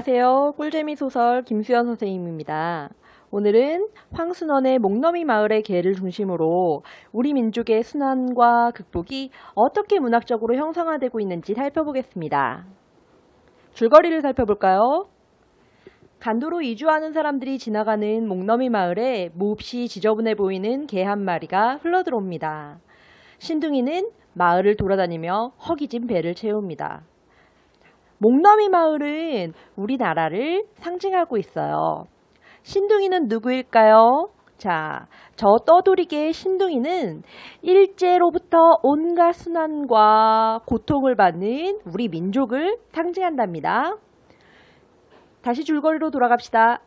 안녕하세요. 꿀재미 소설 김수연 선생님입니다. 오늘은 황순원의 목너미 마을의 개를 중심으로 우리 민족의 순환과 극복이 어떻게 문학적으로 형성화되고 있는지 살펴보겠습니다. 줄거리를 살펴볼까요? 간도로 이주하는 사람들이 지나가는 목너미 마을에 몹시 지저분해 보이는 개 한 마리가 흘러들어옵니다. 신둥이는 마을을 돌아다니며 허기진 배를 채웁니다. 목너미 마을은 우리나라를 상징하고 있어요. 신둥이는 누구일까요? 자, 저 떠돌이개의 신둥이는 일제로부터 온갖 순환과 고통을 받는 우리 민족을 상징한답니다. 다시 줄거리로 돌아갑시다.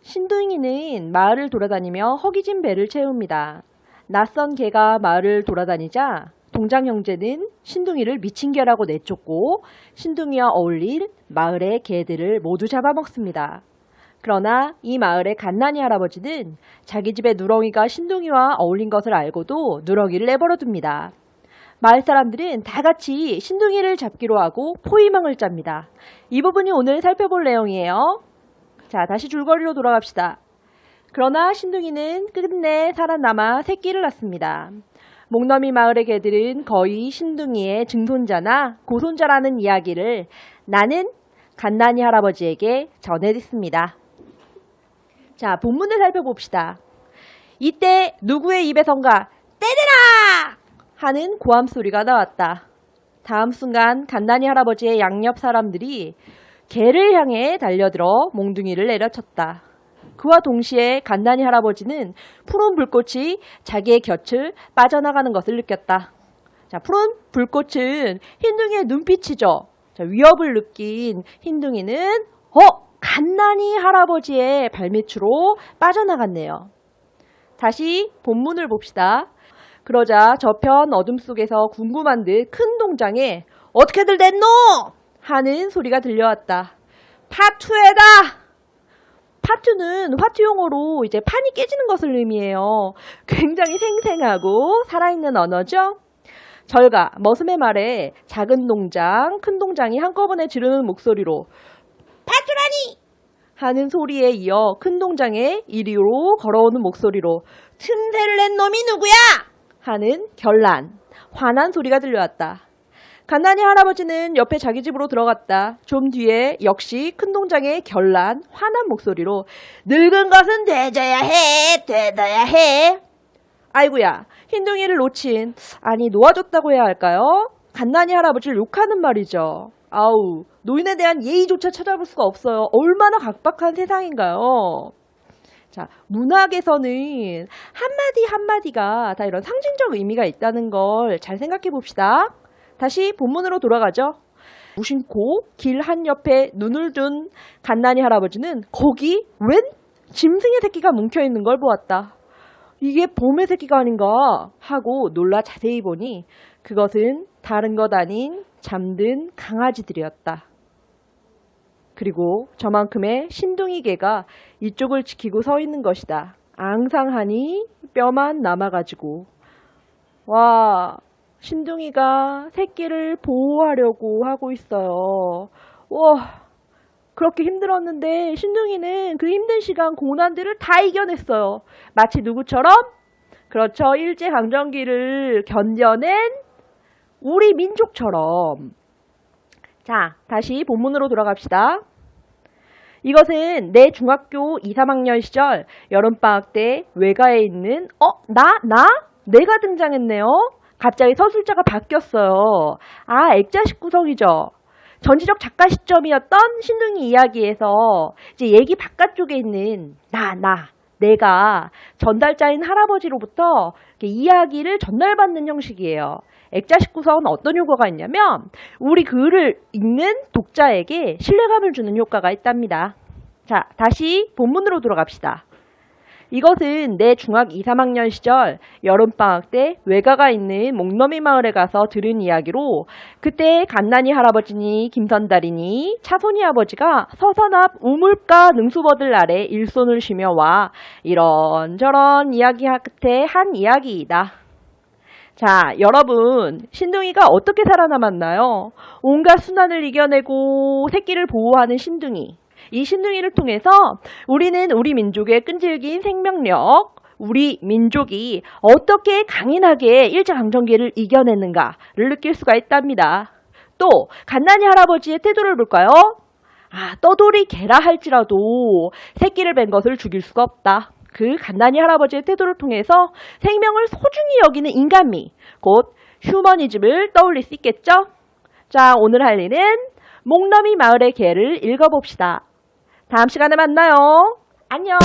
신둥이는 마을을 돌아다니며 허기진 배를 채웁니다. 낯선 개가 마을을 돌아다니자 동장 형제는 신둥이를 미친 개라고 내쫓고 신둥이와 어울릴 마을의 개들을 모두 잡아먹습니다. 그러나 이 마을의 갓난이 할아버지는 자기 집의 누렁이가 신둥이와 어울린 것을 알고도 누렁이를 내버려 둡니다. 마을 사람들은 다 같이 신둥이를 잡기로 하고 포위망을 짭니다. 이 부분이 오늘 살펴볼 내용이에요. 자, 다시 줄거리로 돌아갑시다. 그러나 신둥이는 끝내 살아남아 새끼를 낳습니다. 목너미 마을의 개들은 거의 신둥이의 증손자나 고손자라는 이야기를 나는 갓난이 할아버지에게 전해듣습니다. 자, 본문을 살펴봅시다. 이때 누구의 입에선가 때려라! 하는 고함 소리가 나왔다. 다음 순간 갓난이 할아버지의 양옆 사람들이 개를 향해 달려들어 몽둥이를 내려쳤다. 그와 동시에 갓난이 할아버지는 푸른 불꽃이 자기의 곁을 빠져나가는 것을 느꼈다. 자, 푸른 불꽃은 흰둥이의 눈빛이죠. 자, 위협을 느낀 흰둥이는 어, 갓난이 할아버지의 발밑으로 빠져나갔네요. 다시 본문을 봅시다. 그러자 저편 어둠 속에서 궁금한 듯 큰 동장에 어떻게들 됐노? 하는 소리가 들려왔다. 파투에다! 파투는 화투 용어로 이제 판이 깨지는 것을 의미해요. 굉장히 생생하고 살아있는 언어죠? 절가, 머슴의 말에 작은 동장, 큰 동장이 한꺼번에 지르는 목소리로 파투라니! 하는 소리에 이어 큰 동장의 이리로 걸어오는 목소리로 틈새를 낸 놈이 누구야? 하는 결란, 화난 소리가 들려왔다. 갓난이 할아버지는 옆에 자기 집으로 들어갔다. 좀 뒤에 역시 큰 동장의 결란, 화난 목소리로 늙은 것은 되져야 해, 되져야 해. 아이고야, 흰둥이를 놓친, 아니 놓아줬다고 해야 할까요? 갓난이 할아버지를 욕하는 말이죠. 아우, 노인에 대한 예의조차 찾아볼 수가 없어요. 얼마나 각박한 세상인가요? 자, 문학에서는 한마디 한마디가 다 이런 상징적 의미가 있다는 걸 잘 생각해 봅시다. 다시 본문으로 돌아가죠. 무심코 길 한 옆에 눈을 둔 갓난이 할아버지는 거기 웬 짐승의 새끼가 뭉켜 있는 걸 보았다. 이게 봄의 새끼가 아닌가 하고 놀라 자세히 보니 그것은 다른 것 아닌 잠든 강아지들이었다. 그리고 저만큼의 신둥이 개가 이쪽을 지키고 서 있는 것이다. 앙상하니 뼈만 남아가지고. 와, 신둥이가 새끼를 보호하려고 하고 있어요. 와, 그렇게 힘들었는데 신둥이는 그 힘든 시간 고난들을 다 이겨냈어요. 마치 누구처럼? 그렇죠. 일제강점기를 견뎌낸 우리 민족처럼. 자, 다시 본문으로 돌아갑시다. 이것은 내 중학교 2, 3학년 시절 여름방학 때 외가에 있는, 어, 나? 나? 내가 등장했네요. 갑자기 서술자가 바뀌었어요. 아, 액자식 구성이죠. 전지적 작가 시점이었던 신둥이 이야기에서 이제 얘기 바깥쪽에 있는 나, 나, 내가 전달자인 할아버지로부터 이야기를 전달받는 형식이에요. 액자식 구성은 어떤 효과가 있냐면 우리 글을 읽는 독자에게 신뢰감을 주는 효과가 있답니다. 자, 다시 본문으로 돌아갑시다. 이것은 내 중학 2, 3학년 시절 여름방학 때 외가가 있는 목너미 마을에 가서 들은 이야기로 그때 갓난이 할아버지니 김선달이니 차손이 아버지가 서선 앞 우물가 능수버들 아래 일손을 쉬며 와 이런저런 이야기 끝에 한 이야기이다. 자, 여러분, 신둥이가 어떻게 살아남았나요? 온갖 순환을 이겨내고 새끼를 보호하는 신둥이. 이 신둥이를 통해서 우리는 우리 민족의 끈질긴 생명력, 우리 민족이 어떻게 강인하게 일제강점기를 이겨냈는가를 느낄 수가 있답니다. 또 갓난이 할아버지의 태도를 볼까요? 아, 떠돌이 개라 할지라도 새끼를 뵌 것을 죽일 수가 없다. 그 갓난이 할아버지의 태도를 통해서 생명을 소중히 여기는 인간미, 곧 휴머니즘을 떠올릴 수 있겠죠? 자, 오늘 할 일은 목너미 마을의 개를 읽어봅시다. 다음 시간에 만나요. 안녕!